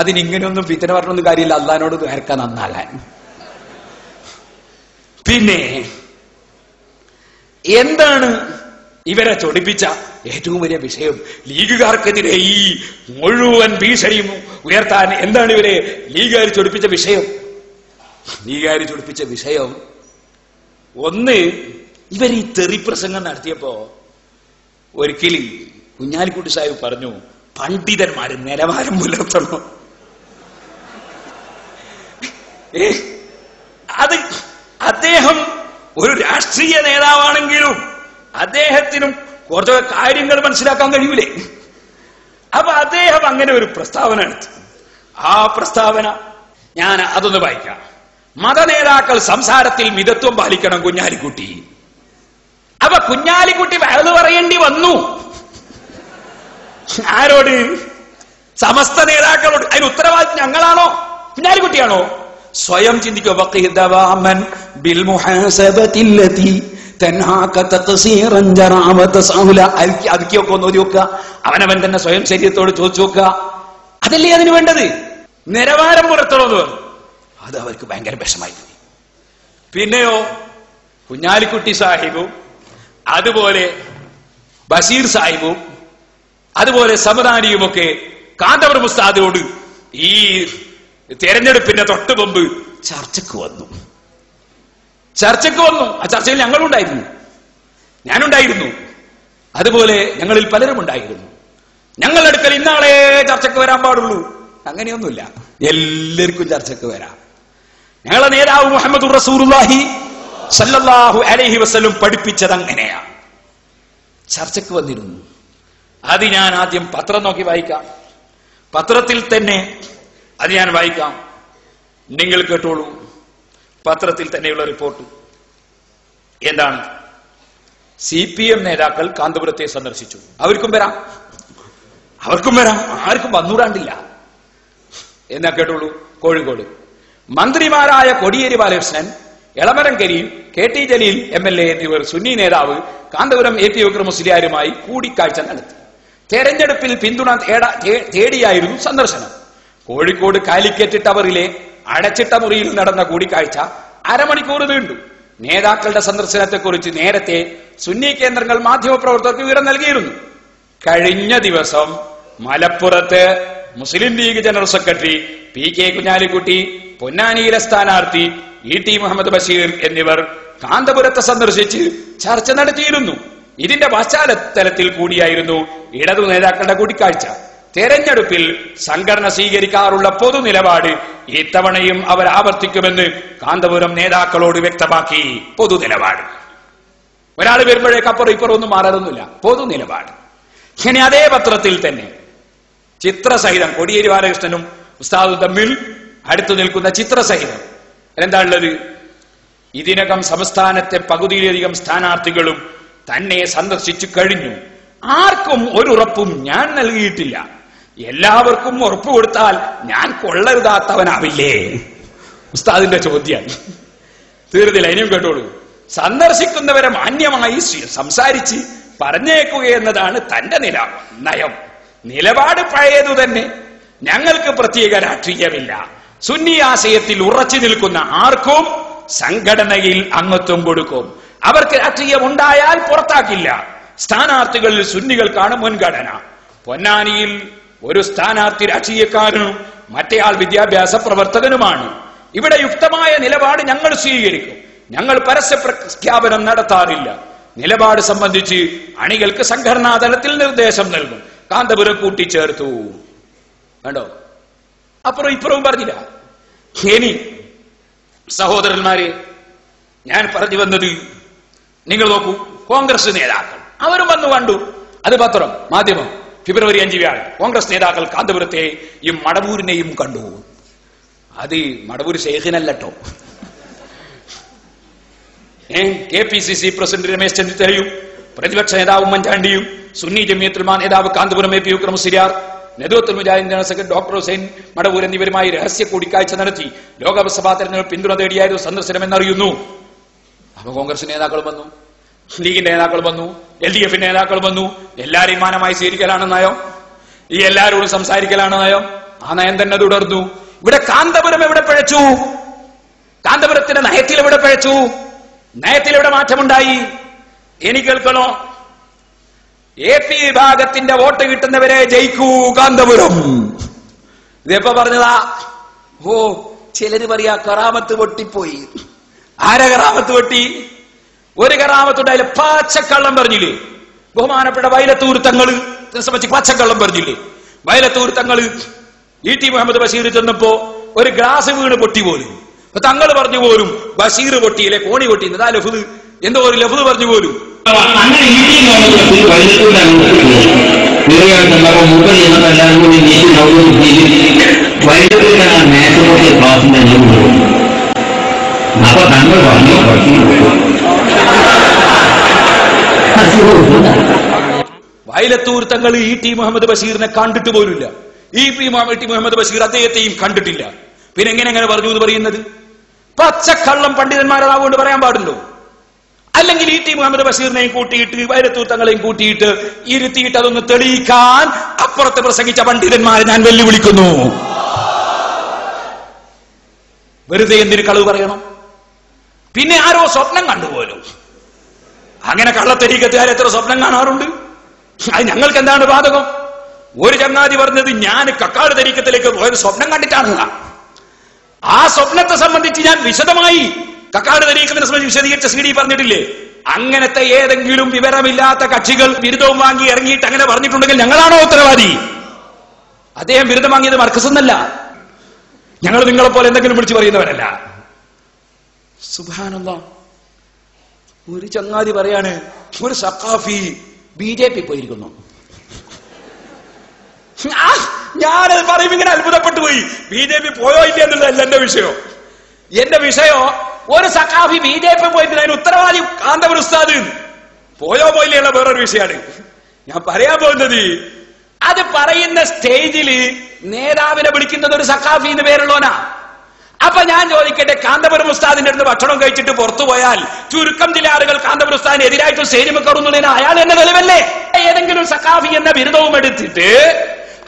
അതിനിങ്ങനെയൊന്നും പിത്തനെ പറഞ്ഞൊന്നും കാര്യമില്ല. അള്ളഹാനോട് നേർക്ക നന്നാകാൻ. പിന്നെ എന്താണ് ഇവരെ ചൊടിപ്പിച്ച ഏറ്റവും വലിയ വിഷയം? ലീഗുകാർക്കെതിരെ ഈ മുഴുവൻ ഭീഷണിയും ഉയർത്താൻ എന്താണ് ഇവരെ ലീഗുകാർ ചൊടിപ്പിച്ച വിഷയം? ലീഗുകാർ ചൊടിപ്പിച്ച വിഷയം ഒന്ന് ഇവർ ഈ തെറി പ്രസംഗം നടത്തിയപ്പോ ഒരിക്കലും കുഞ്ഞാലിക്കുട്ടി സാഹിബ് പറഞ്ഞു പണ്ഡിതന്മാര് നിലവാരം പുലർത്തണം. അത് അദ്ദേഹം ഒരു രാഷ്ട്രീയ നേതാവാണെങ്കിലും അദ്ദേഹത്തിനും കുറച്ച് കാര്യങ്ങൾ മനസ്സിലാക്കാൻ കഴിയൂലേ? അപ്പൊ അദ്ദേഹം അങ്ങനെ ഒരു പ്രസ്താവന എടുത്തു. ആ പ്രസ്താവന ഞാൻ അതൊന്ന് വായിക്കാം. മതനേതാക്കൾ സംസാരത്തിൽ മിതത്വം പാലിക്കണം കുഞ്ഞാലിക്കുട്ടി. അപ്പൊ കുഞ്ഞാലിക്കുട്ടി വയത് പറയേണ്ടി വന്നു. ആരോട്? സമസ്ത നേതാക്കളോട്. അതിന് ഉത്തരവാദിത്വം ഞങ്ങളാണോ? കുഞ്ഞാലിക്കുട്ടിയാണോ? സ്വയം ചിന്തിക്കുക. നോക്കുക അവനവൻ തന്നെ സ്വയം ശരീരത്തോട് ചോദിച്ചു നോക്കുക അതല്ലേ അതിന് വേണ്ടത്? നിലവാരം പുറത്തുള്ളത് അത് അവർക്ക് ഭയങ്കര വിഷമായി തോന്നി പിന്നെയോ കുഞ്ഞാലിക്കുട്ടി സാഹിബും അതുപോലെ ബഷീർ സാഹിബും അതുപോലെ സമദാനിയുമൊക്കെ കാന്തപുരം ഉസ്താദിനോട് ഈ തെരഞ്ഞെടുപ്പിന്റെ തൊട്ട് മുമ്പ് ചർച്ചക്ക് വന്നു. ചർച്ചക്ക് വന്നു. ആ ചർച്ചയിൽ ഞങ്ങളുണ്ടായിരുന്നു. ഞാനുണ്ടായിരുന്നു. അതുപോലെ ഞങ്ങളിൽ പലരും ഉണ്ടായിരുന്നു. ഞങ്ങളുടെ അടുക്കൽ ഇന്നാളെ ചർച്ചക്ക് വരാൻ പാടുള്ളൂ. അങ്ങനെയൊന്നുമില്ല. എല്ലാവർക്കും ചർച്ചക്ക് വരാം. ഞങ്ങളെ നേതാവ് മുഹമ്മദ് റസൂർഹി സല്ലാഹു അലഹി വസ്ലും പഠിപ്പിച്ചത് അങ്ങനെയാ. ചർച്ചക്ക് വന്നിരുന്നു. അത് ഞാൻ ആദ്യം പത്രം നോക്കി വായിക്കാം. പത്രത്തിൽ തന്നെ അത് ഞാൻ വായിക്കാം. നിങ്ങൾ കേട്ടോളൂ. പത്രത്തിൽ തന്നെയുള്ള റിപ്പോർട്ട്. എന്താണ്? സി പി എം നേതാക്കൾ കാന്തപുരത്തെ സന്ദർശിച്ചു. അവർക്കും വരാം. അവർക്കും വരാം. ആർക്കും വന്നൂടാണ്ടില്ല. എന്നാ കേട്ടോളൂ. കോഴിക്കോട്. മന്ത്രിമാരായ Kodiyeri Balakrishnan Elamaram Kareem K T Jaleel M L A എന്നിവർ സുന്നി നേതാവ് കാന്തപുരം എ പി വിക്രം മുസ്ലിയാരുമായി കൂടിക്കാഴ്ച നടത്തി. തെരഞ്ഞെടുപ്പിൽ പിന്തുണ തേടാ- തേടിയായിരുന്നു സന്ദർശനം. കോഴിക്കോട് കാലിക്കറ്റ് ടവറിലെ അടച്ചിട്ട മുറിയിൽ നടന്ന കൂടിക്കാഴ്ച അരമണിക്കൂർ നീണ്ടു. നേതാക്കളുടെ സന്ദർശനത്തെക്കുറിച്ച് നേരത്തെ സുന്നി കേന്ദ്രങ്ങൾ മാധ്യമപ്രവർത്തകർക്ക് വിവരം നൽകിയിരുന്നു. കഴിഞ്ഞ ദിവസം മലപ്പുറത്ത് Muslim League general secretary P K Kunhalikutty പൊന്നാനിയിലെ സ്ഥാനാർത്ഥി ഇ ടി മുഹമ്മദ് ബഷീർ എന്നിവർ കാന്തപുരത്തെ സന്ദർശിച്ച് ചർച്ച നടത്തിയിരുന്നു. ഇതിന്റെ പശ്ചാത്തലത്തിൽ കൂടിയായിരുന്നു ഇടതു നേതാക്കളുടെ കൂടിക്കാഴ്ച. തെരഞ്ഞെടുപ്പിൽ സംഘടന സ്വീകരിക്കാറുള്ള പൊതു നിലപാട് ഇത്തവണയും അവർ ആവർത്തിക്കുമെന്ന് കാന്തപുരം നേതാക്കളോട് വ്യക്തമാക്കി പൊതു നിലപാട് ഒരാൾ വരുമ്പോഴേക്ക് അപ്പുറം ഇപ്പുറം ഒന്നും മാറാറൊന്നുമില്ല. പൊതു നിലപാട് ഇനി അതേ പത്രത്തിൽ തന്നെ ചിത്രസഹിതം കൊടിയേരി ബാലകൃഷ്ണനും ഉസ്താദും തമ്മിൽ അടുത്തു നിൽക്കുന്ന ചിത്രസഹിതം. എന്താ ഉള്ളത് ഇതിനകം സംസ്ഥാനത്തെ പകുതിയിലധികം സ്ഥാനാർത്ഥികളും തന്നെ സന്ദർശിച്ചു കഴിഞ്ഞു. ആർക്കും ഒരു ഉറപ്പും ഞാൻ നൽകിയിട്ടില്ല. എല്ലാവർക്കും ഉറപ്പ് കൊടുത്താൽ ഞാൻ കൊള്ളരുതാത്തവനാവില്ലേ? ഉസ്താദിന്റെ ചോദ്യം. തീർന്നില്ല ഇനിയും കേട്ടോളൂ. സന്ദർശിക്കുന്നവരെ മാന്യമായി സംസാരിച്ച് പറഞ്ഞേക്കുക എന്നതാണ് തന്റെ നില നയം. നിലപാട് പഴയതു തന്നെ. ഞങ്ങൾക്ക് പ്രത്യേക രാഷ്ട്രീയമില്ല. സുന്നി ആശയത്തിൽ ഉറച്ചു നിൽക്കുന്ന ആർക്കും സംഘടനയിൽ അംഗത്വം കൊടുക്കും. അവർക്ക് രാഷ്ട്രീയം ഉണ്ടായാൽ പുറത്താക്കില്ല. സ്ഥാനാർത്ഥികളിൽ സുന്നികൾക്കാണ് മുൻഗണന. പൊന്നാനിയിൽ ഒരു സ്ഥാനാർത്ഥി രാഷ്ട്രീയക്കാരനും മറ്റേയാൾ വിദ്യാഭ്യാസ പ്രവർത്തകനുമാണ്. ഇവിടെ യുക്തമായ നിലപാട് ഞങ്ങൾ സ്വീകരിക്കും. ഞങ്ങൾ പരസ്യ പ്രഖ്യാപനം നടത്താറില്ല. നിലപാട് സംബന്ധിച്ച് അണികൾക്ക് സംഘടനാ തലത്തിൽ നിർദ്ദേശം നൽകും. കാന്തപുരം കൂട്ടിച്ചേർത്തു. വേണ്ടോ അപ്പുറം ഇപ്പുറവും പറഞ്ഞില്ല. ഇനി സഹോദരന്മാരെ ഞാൻ പറഞ്ഞു വന്നത് നിങ്ങൾ നോക്കൂ കോൺഗ്രസ് നേതാക്കൾ. അവരും വന്നു കണ്ടു. അത് പത്രം മാധ്യമം. ഫെബ്രുവരി അഞ്ച് വ്യാഴം. കോൺഗ്രസ് നേതാക്കൾ കാന്തപുരത്തെയും മടവൂരിനെയും കണ്ടു. അത് മടവൂർ ശേഖനല്ലോ ഏ K P C C president Ramesh ചെന്നിത്തലയും പ്രതിപക്ഷ നേതാവ് ഉമ്മൻചാണ്ടിയും സുന്നി ജമിയത്തുൽമാ നേതാവ് കാന്തപുരം എ പി വിക്രമസിരിയാർ സിരിയാർ നേതൃത്വ Mujahid general secretary doctor Hussain Madavoor എന്നിവരുമായി രഹസ്യ കൂടിക്കാഴ്ച നടത്തി ലോകസഭാ തെരഞ്ഞെടുപ്പ് പിന്തുണ തേടിയായിരുന്നു സന്ദർശനമെന്നറിയുന്നു. അപ്പൊ കോൺഗ്രസ് നേതാക്കൾ വന്നു. ലീഗിന്റെ നേതാക്കൾ വന്നു. എൽ ഡി എഫിന്റെ നേതാക്കൾ വന്നു. എല്ലാരെയും മാനമായി സ്വീകരിക്കലാണ് നയം. ഈ എല്ലാവരോടും സംസാരിക്കലാണ് നയം. ആ നയം തന്നെ തുടർന്നു. ഇവിടെ കാന്തപുരം എവിടെ പിഴച്ചു? കാന്തപുരത്തിന്റെ നയത്തിൽ എവിടെ പിഴച്ചു? നയത്തിൽ എവിടെ മാറ്റമുണ്ടായി? എനിക്ക് കേൾക്കണോ? എ പി വിഭാഗത്തിന്റെ വോട്ട് കിട്ടുന്നവരെ ജയിക്കൂ കാന്തപുരം. ഇതെപ്പോ പറഞ്ഞതാ? ഓ ചിലര് പറയാ കറാമത്ത് പൊട്ടിപ്പോയി. ആരെ കറാമത്ത് പൊട്ടി? ഒരു കറാമത്തുണ്ടായില്ല പച്ചക്കള്ളം പറഞ്ഞില്ലേ? ബഹുമാനപ്പെട്ട വയലത്തൂർ സംബന്ധിച്ച് പച്ചക്കള്ളം പറഞ്ഞില്ലേ? വയലത്തൂർ ഇ ടി മുഹമ്മദ് ബഷീർ ചെന്നപ്പോ ഒരു ഗ്ലാസ് വീണ് പൊട്ടി പോലും. അപ്പൊ തങ്ങൾ പറഞ്ഞു പോലും ബഷീർ പൊട്ടിയിലെ കോണി പൊട്ടി അതാ ലഫുദ്. എന്തോ ഒരു ലഫുദ് പറഞ്ഞു പോലും. അങ്ങനെ തങ്ങൾ പറഞ്ഞു നിറയായിട്ടുണ്ടാകും മുമ്പ് ഞങ്ങൾ എല്ലാവരും കൂടി നീതി നോക്കി വൈദ്യുതിയിലാണ് മേശപ്പുറത്ത് ക്ലാസ്സിന്റെ നിയമം അപ്പൊ തങ്ങൾ പറഞ്ഞു വയലത്തൂർ തങ്ങൾ ഇ ടി മുഹമ്മദ് ബഷീറിനെ കണ്ടിട്ട് പോലുമില്ല. E P T Muhammad Basheer അദ്ദേഹത്തെയും കണ്ടിട്ടില്ല. പിന്നെ എങ്ങനെ എങ്ങനെ പറഞ്ഞു എന്ന് പറയുന്നത്? പച്ചക്കള്ളം പണ്ഡിതന്മാരാകൊണ്ട് പറയാൻ പാടുണ്ടോ? അല്ലെങ്കിൽ ഇ ടി മുഹമ്മദ് ബഷീറിനെയും കൂട്ടിയിട്ട് വയലത്തൂർ തങ്ങളെയും കൂട്ടിയിട്ട് ഇരുത്തിയിട്ട് അതൊന്ന് തെളിയിക്കാൻ അപ്പുറത്ത് പ്രസംഗിച്ച പണ്ഡിതന്മാരെ ഞാൻ വെല്ലുവിളിക്കുന്നു. വെറുതെ എന്തിനു കളവ് പറയണം? പിന്നെ ആരോ സ്വപ്നം കണ്ടുപോലും അങ്ങനെ കള്ളത്തരീക്കത്തുകാർ എത്ര സ്വപ്നം കാണാറുണ്ട്? അത് ഞങ്ങൾക്ക് എന്താണ് ബാധകം? ഒരു ചങ്ങാതി പറഞ്ഞത് ഞാൻ കക്കാട് തരീക്കത്തിലേക്ക് പോയത് സ്വപ്നം കണ്ടിട്ടാണല്ല. ആ സ്വപ്നത്തെ സംബന്ധിച്ച് ഞാൻ വിശദമായി കക്കാട് തരീക്കത്തിനെ സംബന്ധിച്ച് വിശദീകരിച്ച സി ഡി പറഞ്ഞിട്ടില്ലേ? അങ്ങനത്തെ ഏതെങ്കിലും വിവരമില്ലാത്ത കക്ഷികൾ ബിരുദവും വാങ്ങി ഇറങ്ങിയിട്ട് അങ്ങനെ പറഞ്ഞിട്ടുണ്ടെങ്കിൽ ഞങ്ങളാണോ ഉത്തരവാദി? അദ്ദേഹം ബിരുദം വാങ്ങിയത് മർക്കസെന്നല്ല ഞങ്ങൾ നിങ്ങളെപ്പോലെ എന്തെങ്കിലും വിളിച്ചു പറയുന്നവരല്ല. സുബാനല്ലാ ഒരു ചങ്ങാതി പറയാണ് ഒരു സക്കാഫി ബി ജെ പി പോയിരിക്കുന്നു. ഞാനത് പറയും ഇങ്ങനെ അത്ഭുതപ്പെട്ടു പോയി. ബി ജെ പി പോയോ ഇല്ല എന്നുള്ളതല്ല എന്റെ വിഷയം. എന്റെ വിഷയോ ഒരു സക്കാഫി ബി ജെ പി പോയിട്ട് അതിന് ഉത്തരവാദി കാന്തപുര ഉസ്താദ്. പോയോ പോയില്ല വേറൊരു വിഷയാണ് ഞാൻ പറയാൻ പോകുന്നത് അത് പറയുന്ന സ്റ്റേജിൽ നേതാവിനെ വിളിക്കുന്നത് ഒരു സക്കാഫി എന്ന് പേരുള്ളവനാ. അപ്പൊ ഞാൻ ചോദിക്കട്ടെ കാന്തപുരം ഉസ്താദിന്റെ അടുത്ത് ഭക്ഷണം കഴിച്ചിട്ട് പുറത്തു പോയാൽ ചുരുക്കം ചില ആളുകൾ കാന്തപുരം ഉസ്താദിന് എതിരായിട്ട് സ്റ്റേജിൽ കയറുന്നതിന് അയാൾ എന്നെ തെളിവല്ലേ? ഏതെങ്കിലും സഖാഫി എന്ന ബിരുദവും എടുത്തിട്ട്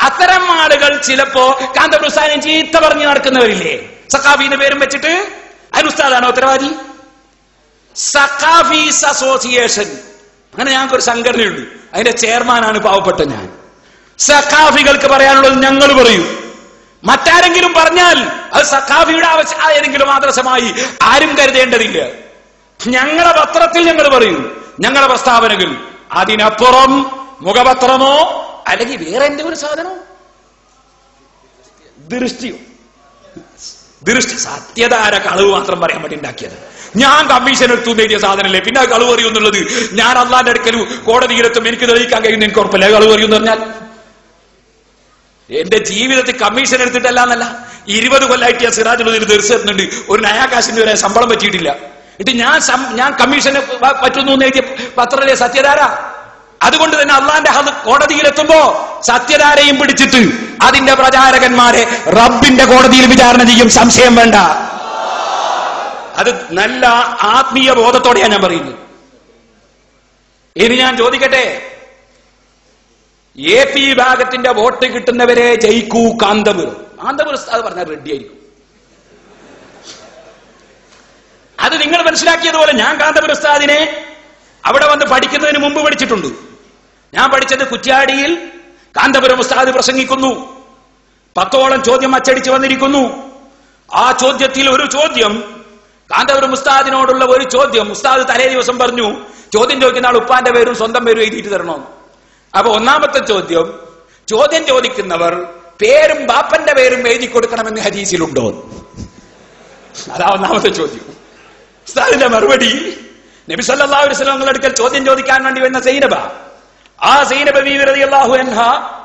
അത്തരം ആളുകൾ ചിലപ്പോ കാന്തപുരം ഉസ്താദിനെ ചീത്ത പറഞ്ഞു നടക്കുന്നവരില്ലേ? സഖാഫിന്റെ പേരും വെച്ചിട്ട്? അതിന് ഉസ്താദാണോ ഉത്തരവാദി? സഖാഫീസ് അസോസിയേഷൻ. അങ്ങനെ ഞങ്ങൾക്ക് ഒരു സംഘടനയുണ്ട്. അതിന്റെ ചെയർമാനാണ് പാവപ്പെട്ട ഞാൻ. സഖാഫികൾക്ക് പറയാനുള്ളത് ഞങ്ങൾ പറയും. മറ്റാരെങ്കിലും പറഞ്ഞാൽ അത് സഖാഫിയുടെ ആവശ്യം ഏതെങ്കിലും ആദർശമായി ആരും കരുതേണ്ടതില്ല. ഞങ്ങളുടെ പത്രത്തിൽ ഞങ്ങൾ പറയും ഞങ്ങളുടെ പ്രസ്താവനകൾ. അതിനപ്പുറം മുഖപത്രമോ അല്ലെങ്കിൽ വേറെ എന്തെങ്കിലും സാധനമോ? ദൃഷ്ടിയോ? ദൃഷ്ടി സത്യതാര കളവ് മാത്രം പറയാൻ വേണ്ടി ഉണ്ടാക്കിയത്. ഞാൻ കമ്മീഷൻ എടുത്തു നേടിയ സാധനമല്ലേ? പിന്നെ കളവ് അറിയുന്നുള്ളത് ഞാൻ അള്ളാന്റെ അടുക്കലും കോടതിയിലെത്തും എനിക്ക് തെളിയിക്കാൻ കഴിയുന്ന എനിക്ക് ഉറപ്പല്ലേ. കളവ് അറിയും പറഞ്ഞാൽ എന്റെ ജീവിതത്തിൽ കമ്മീഷൻ എടുത്തിട്ടല്ല എന്നല്ല. ഇരുപത് കൊല്ലായിട്ട് ഞാൻ സിറാജുള്ളതിന് തീർച്ചയായിട്ടുണ്ട് ഒരു നയാകാശിന്റെ വരെ ശമ്പളം പറ്റിയിട്ടില്ല. എന്നിട്ട് ഞാൻ ഞാൻ കമ്മീഷന് പറ്റുന്നു എന്ന് എഴുതിയ പത്രത്തിലെ സത്യധാര. അതുകൊണ്ട് തന്നെ അള്ളാന്റെ കോടതിയിലെത്തുമ്പോ സത്യധാരയും പിടിച്ചിട്ട് അതിന്റെ പ്രചാരകന്മാരെ റബ്ബിന്റെ കോടതിയിൽ വിചാരണ ചെയ്യും. സംശയം വേണ്ട. അത് നല്ല ആത്മീയ ബോധത്തോടെയാണ് ഞാൻ പറയുന്നത്. ഇനി ഞാൻ ചോദിക്കട്ടെ? എ പി വിഭാഗത്തിന്റെ വോട്ട് കിട്ടുന്നവരെ ജയിക്കൂ കാന്തപുരം. കാന്തപുരം ഉസ്താദ് പറഞ്ഞാൽ റെഡിയായിരിക്കും അത് നിങ്ങൾ മനസ്സിലാക്കിയതുപോലെ ഞാൻ കാന്തപുരം ഉസ്താദിനെ അവിടെ വന്ന് പഠിക്കുന്നതിന് മുമ്പ് പഠിച്ചിട്ടുണ്ട്. ഞാൻ പഠിച്ചത് കുറ്റ്യാടിയിൽ കാന്തപുരം ഉസ്താദ് പ്രസംഗിക്കുന്നു. പത്തോളം ചോദ്യം അച്ചടിച്ച് വന്നിരിക്കുന്നു. ആ ചോദ്യത്തിൽ ഒരു ചോദ്യം കാന്തപുരം ഉസ്താദിനോടുള്ള ഒരു ചോദ്യം ഉസ്താദ് തലേ ദിവസം പറഞ്ഞു ചോദ്യം ചോദിക്കുന്ന ആൾ ഉപ്പാന്റെ പേരും സ്വന്തം പേരും എഴുതിയിട്ട് തരണമെന്ന്. അപ്പൊ ഒന്നാമത്തെ ചോദ്യം ചോദ്യം ചോദിക്കുന്നവർ പേരും ബാപ്പന്റെ പേരും എഴുതി കൊടുക്കണമെന്ന് ഹരീസിലുണ്ടോ അതാ ഒന്നാമത്തെ ചോദ്യം. ഉസ്താദിന്റെ മറുപടി നബി സല്ലല്ലാഹു അലൈഹി വസല്ലം അടുക്കൽ ചോദ്യം ചോദിക്കാൻ വേണ്ടി വന്ന സൈനബ. ആ സൈനബ ബീവി റളിയല്ലാഹു അൻഹ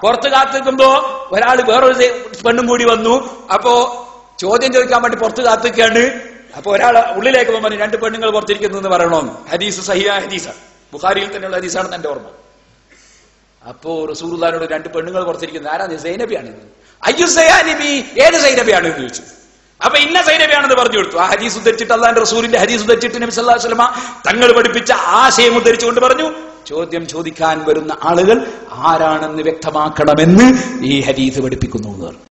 പുറത്ത് കാത്തിക്കുമ്പോ ഒരാൾ വേറൊരു പെണ്ണും കൂടി വന്നു. അപ്പോ ചോദ്യം ചോദിക്കാൻ വേണ്ടി പുറത്ത് കാത്തിക്കാണ് അപ്പൊ ഒരാൾ ഉള്ളിലേക്ക് പോകുമ്പോൾ രണ്ട് പെണ്ണുങ്ങൾ പുറത്തിരിക്കുന്നു എന്ന് പറയണമെന്ന് ഹദീസ് സഹിയ ഹദീസാണ്. ബുഖാരിയിൽ തന്നെയുള്ള ഹദീസാണെന്ന് എന്റെ ഓർമ്മ. അപ്പോ റസൂർദാനോട് രണ്ട് പെണ്ണുങ്ങൾ കുറച്ചിരിക്കുന്നത് ആരാ? സൈനബിയാണ്. അയ്യു സൈനബി ഏത് സൈനബിയാണ് എന്ന് ചോദിച്ചു. അപ്പൊ ഇന്ന സൈനബിയാണെന്ന് പറഞ്ഞു കൊടുത്തു. ആ ഹദീസ് ഉദ്ധരിച്ചിട്ട് അള്ളാന്റെ റസൂലിന്റെ ഹദീസ് ഉദ്ധരിച്ചിട്ട് നബി സല്ലല്ലാഹു അലൈഹി വസല്ലമ തങ്ങൾ പഠിപ്പിച്ച ആശയം ഉദ്ധരിച്ചുകൊണ്ട് പറഞ്ഞു ചോദ്യം ചോദിക്കാൻ വരുന്ന ആളുകൾ ആരാണെന്ന് വ്യക്തമാക്കണമെന്ന് ഈ ഹദീസ് പഠിപ്പിക്കുന്നു എന്ന് പറഞ്ഞു.